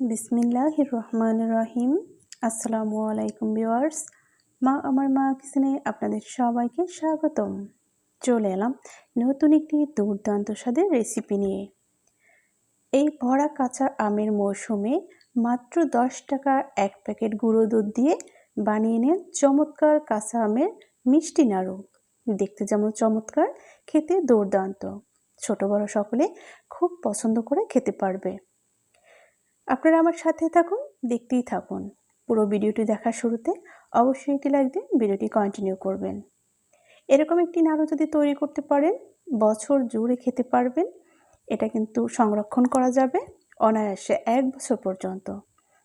বিসমিল্লাহ রহমান রহিম আসসালামু আলাইকুম ভিওয়ার্স মা, আমার মা কিচেনে আপনাদের সবাইকে স্বাগতম। চলে এলাম নতুন একটি দুর্দান্ত স্বাদের রেসিপি নিয়ে। এই ভরা কাঁচা আমের মৌসুমে মাত্র দশ টাকা এক প্যাকেট গুঁড়ো দুধ দিয়ে বানিয়ে নেন চমৎকার কাঁচা আমের মিষ্টি নাড়ু। দেখতে যেমন চমৎকার, খেতে দুর্দান্ত। ছোট বড় সকলে খুব পছন্দ করে খেতে পারবে। আপনারা আমার সাথে থাকুন, দেখতেই থাকুন। পুরো ভিডিওটি দেখার শুরুতে অবশ্যই একটি লাইক দিয়ে ভিডিওটি কন্টিনিউ করবেন। এরকম একটি নাড়ু যদি তৈরি করতে পারেন, বছর জুড়ে খেতে পারবেন, এটা কিন্তু সংরক্ষণ করা যাবে অনায়াসে এক বছর পর্যন্ত।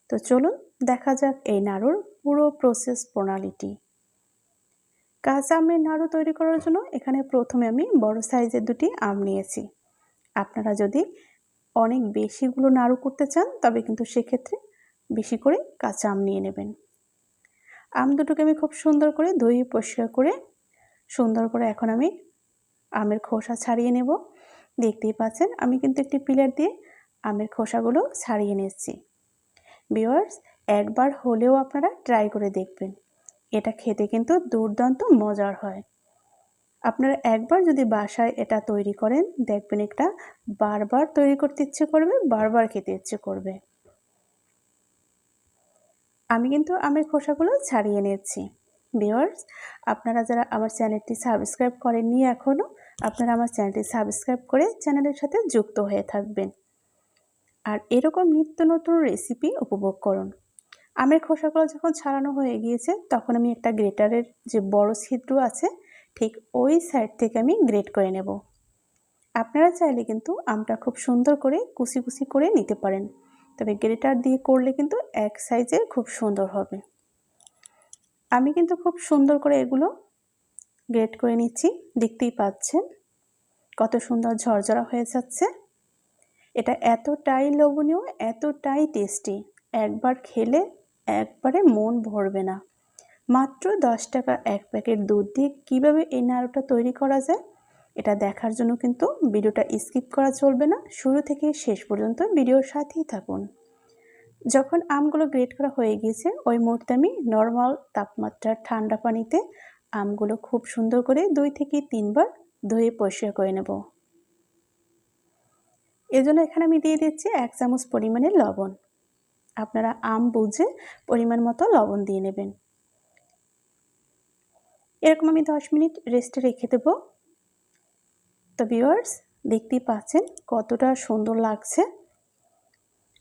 তো চলুন, দেখা যাক এই নাড়ুর পুরো প্রসেস প্রণালীটি। কাঁচা আমের নাড়ু তৈরি করার জন্য এখানে প্রথমে আমি বড় সাইজের দুটি আম নিয়েছি। আপনারা যদি অনেক বেশিগুলো নাড়ু করতে চান, তবে কিন্তু সেক্ষেত্রে বেশি করে কাঁচা আম নিয়ে নেবেন। আম দুটোকে আমি খুব সুন্দর করে ধুয়ে পরিষ্কার করে, সুন্দর করে এখন আমি আমের খোসা ছাড়িয়ে নেব। দেখতেই পাচ্ছেন, আমি কিন্তু একটি পিলার দিয়ে আমের খোসাগুলো ছাড়িয়ে নিচ্ছি বিওয়ার্স একবার হলেও আপনারা ট্রাই করে দেখবেন। এটা খেতে কিন্তু দুর্দান্ত মজার হয়। আপনারা একবার যদি বাসায় এটা তৈরি করেন, দেখবেন এটা বারবার তৈরি করতে ইচ্ছে করবে, বারবার খেতে ইচ্ছে করবে। আমি কিন্তু আমের খোসাগুলো ছাড়িয়ে নিয়েছি। ভিওয়ার্স আপনারা যারা আমার চ্যানেলটি সাবস্ক্রাইব করেননি এখনও আপনারা আমার চ্যানেলটি সাবস্ক্রাইব করে চ্যানেলের সাথে যুক্ত হয়ে থাকবেন। আর এরকম নিত্য নতুন রেসিপি উপভোগ করুন। আমের খোসাগুলো যখন ছাড়ানো হয়ে গিয়েছে, তখন আমি একটা গ্রেটারের যে বড় ছিদ্র আছে ঠিক ওই সাইড থেকে আমি গ্রেট করে নেব। আপনারা চাইলে কিন্তু আমটা খুব সুন্দর করে কুচি কুচি করে নিতে পারেন। তবে গ্রেটার দিয়ে করলে কিন্তু এক সাইজে খুব সুন্দর হবে। আমি কিন্তু খুব সুন্দর করে এগুলো গ্রেট করে নিচ্ছি। দেখতেই পাচ্ছেন কত সুন্দর ঝরঝরা হয়ে যাচ্ছে। এটা এতটাই লোভনীয়, এতটাই টেস্টি একবার খেলে একবারে মন ভরবে না। মাত্র দশ টাকা এক প্যাকেট দুধ দিয়ে কীভাবে এই নাড়ুটা তৈরি করা যায়, এটা দেখার জন্য কিন্তু ভিডিওটা স্কিপ করা চলবে না। শুরু থেকে শেষ পর্যন্ত ভিডিওর সাথেই থাকুন। যখন আমগুলো গ্রেট করা হয়ে গিয়েছে, ওই মুহূর্তে আমি নর্মাল তাপমাত্রার ঠান্ডা পানিতে আমগুলো খুব সুন্দর করে দুই থেকে তিনবার ধুয়ে পরিষ্কার করে নেব। এজন্য এখানে আমি দিয়ে দিচ্ছি এক চামচ পরিমাণে লবণ। আপনারা আম বুঝে পরিমাণ মতো লবণ দিয়ে নেবেন। এরকম আমি দশ মিনিট রেস্টে রেখে দেব। তো ভিওয়ার্স দেখতেই পাচ্ছেন কতটা সুন্দর লাগছে।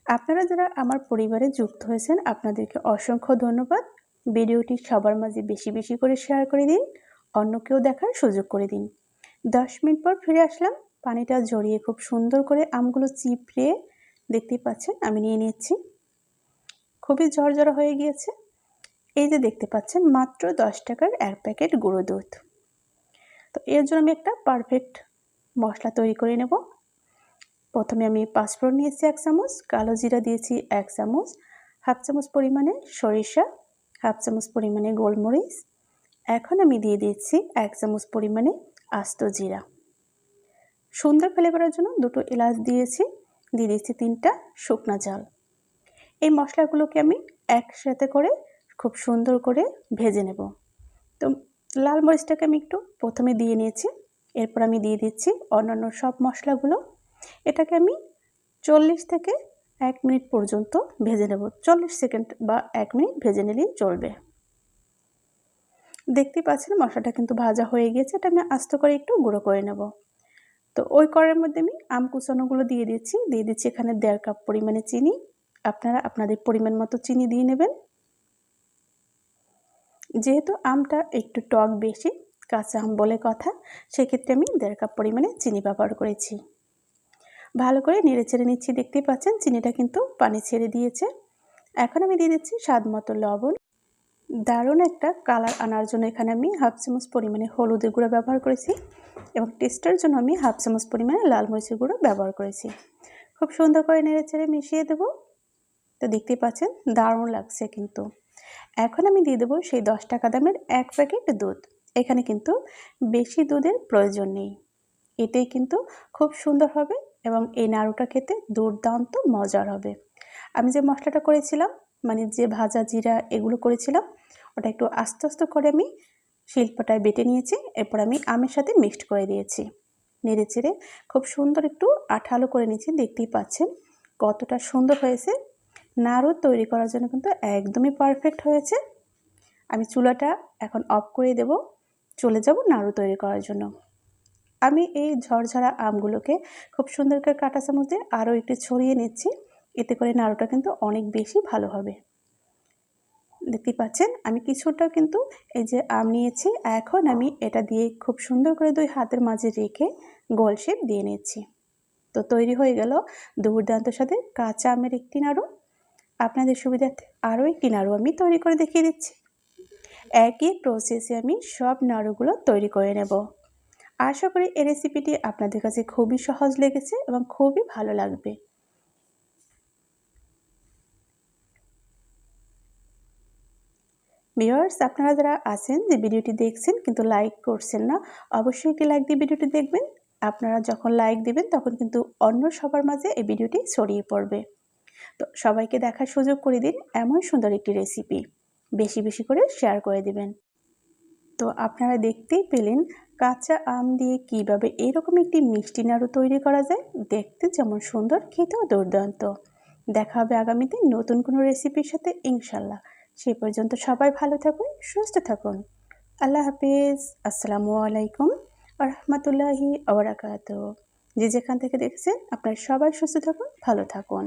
আপনারা যারা আমার পরিবারে যুক্ত হয়েছেন, আপনাদেরকে অসংখ্য ধন্যবাদ। ভিডিওটি সবার মাঝে বেশি বেশি করে শেয়ার করে দিন অন্য কেউ দেখার সুযোগ করে দিন। দশ মিনিট পর ফিরে আসলাম, পানিটা জড়িয়ে খুব সুন্দর করে আমগুলো চিপড়ে দেখতেই পাচ্ছেন আমি নিয়ে নিচ্ছি খুবই ঝরঝরা হয়ে গিয়েছে। এই যে দেখতে পাচ্ছেন, মাত্র দশ টাকার এক প্যাকেট গুঁড়ো দুধ। তো এর জন্য আমি একটা পারফেক্ট মশলা তৈরি করে নেব। প্রথমে আমি পাঁচফোড়ন নিয়েছি এক চামচ, কালো জিরা দিয়েছি এক চামচ, হাফ চামচ পরিমাণে সরিষা, হাফ চামচ পরিমাণে গোলমরিচ, এখন আমি দিয়ে দিচ্ছি এক চামচ পরিমাণে আস্ত জিরা। সুন্দর ফ্লেভারের জন্য দুটো এলাচ দিয়েছি, দিয়ে দিয়েছি তিনটা শুকনা জাল। এই মশলাগুলোকে আমি একসাথে করে খুব সুন্দর করে ভেজে নেব। তো লাল মরিচটাকে আমি একটু প্রথমে দিয়ে নিয়েছি। এরপর আমি দিয়ে দিচ্ছি অন্যান্য সব মশলাগুলো। এটাকে আমি চল্লিশ থেকে এক মিনিট পর্যন্ত ভেজে নেব। চল্লিশ সেকেন্ড বা এক মিনিট ভেজে নিলেই চলবে। দেখতে পাচ্ছেন মশলাটা কিন্তু ভাজা হয়ে গিয়েছে। এটা আমি আস্ত করে একটু গুঁড়ো করে নেব। তো ওই কড়ের মধ্যে আমি আম কুচানোগুলো দিয়ে দিচ্ছি। দিয়ে দিচ্ছি এখানে দেড় কাপ পরিমাণে চিনি। আপনারা আপনাদের পরিমাণ মতো চিনি দিয়ে নেবেন। যেহেতু আমটা একটু টক বেশি, কাঁচা আম বলে কথা, সেক্ষেত্রে আমি দেড় কাপ পরিমাণে চিনি ব্যবহার করেছি। ভালো করে নেড়ে ছেড়ে নিচ্ছি, দেখতেই পাচ্ছেন চিনিটা কিন্তু পানি ছেড়ে দিয়েছে। এখন আমি দিয়ে দিচ্ছি স্বাদ মতো লবণ। দারুণ একটা কালার আনার জন্য এখানে আমি হাফ চামচ পরিমাণে হলুদের গুঁড়ো ব্যবহার করেছি এবং টেস্টের জন্য আমি হাফ চামচ পরিমাণে লাল মরিচের গুঁড়ো ব্যবহার করেছি। খুব সুন্দর করে নেড়ে চেড়ে মিশিয়ে দেবো। তো দেখতেই পাচ্ছেন দারুণ লাগছে কিন্তু। এখন আমি দিয়ে দেবো সেই দশ টাকা দামের এক প্যাকেট দুধ। এখানে কিন্তু বেশি দুধের প্রয়োজন নেই। এতেই কিন্তু খুব সুন্দর হবে এবং এই নাড়ুটা খেতে দুর্দান্ত মজার হবে। আমি যে মশলাটা করেছিলাম মানে যে ভাজা জিরা এগুলো করেছিলাম, ওটা একটু আস্তে আস্তে করে আমি শিল্পটায় বেটে নিয়েছি, এরপর আমি আমের সাথে মিক্সড করে দিয়েছি। নেড়ে চেড়ে খুব সুন্দর একটু আঠালো করে নিয়েছি, দেখতেই পাচ্ছেন কতটা সুন্দর হয়েছে। নাড়ু তৈরি করার জন্য কিন্তু একদমই পারফেক্ট হয়েছে। আমি চুলাটা এখন অফ করে দেব। চলে যাব নাড়ু তৈরি করার জন্য। আমি এই ঝরঝরা আমগুলোকে খুব সুন্দর করে কাটা চামচ দিয়ে আরও একটু ছড়িয়ে নিচ্ছি। এতে করে নাড়ুটা কিন্তু অনেক বেশি ভালো হবে। দেখতে পাচ্ছেন, আমি কিছুটা কিন্তু এই যে আম নিয়েছি, এখন আমি এটা দিয়ে খুব সুন্দর করে দুই হাতের মাঝে রেখে গোল শেপ দিয়ে নিচ্ছি। তো তৈরি হয়ে গেল দুর্দান্ত সাথে কাঁচা আমের একটি নাড়ু। আপনাদের সুবিধার্থে আরও একটি নাড়ু আমি তৈরি করে দেখিয়ে দিচ্ছি। একই প্রসেসে আমি সব নাড়ুগুলো তৈরি করে নেব। আশা করি এই রেসিপিটি আপনাদের কাছে খুবই সহজ লেগেছে এবং খুবই ভালো লাগবে। ভিওয়ার্স আপনারা যারা আছেন যে ভিডিওটি দেখছেন কিন্তু লাইক করছেন না, অবশ্যই একটি লাইক দিয়ে ভিডিওটি দেখবেন। আপনারা যখন লাইক দিবেন তখন কিন্তু অন্য সবার মাঝে এই ভিডিওটি ছড়িয়ে পড়বে। তো সবাইকে দেখার সুযোগ করে দিন এমন সুন্দর একটি রেসিপি বেশি বেশি করে শেয়ার করে দিবেন। তো আপনারা দেখতেই পেলেন কাঁচা আম দিয়ে কীভাবে এরকম একটি মিষ্টি নাড়ু তৈরি করা যায়। দেখতে যেমন সুন্দর, খেতেও দুর্দান্ত। দেখা হবে আগামীতে নতুন কোনো রেসিপির সাথে ইনশাল্লাহ সেই পর্যন্ত সবাই ভালো থাকুন, সুস্থ থাকুন। আল্লাহ হাফিজ। আসসালামু আলাইকুম রহমতুল্লাহি আবরাকাত। যে যেখান থেকে দেখছেন, আপনারা সবাই সুস্থ থাকুন, ভালো থাকুন।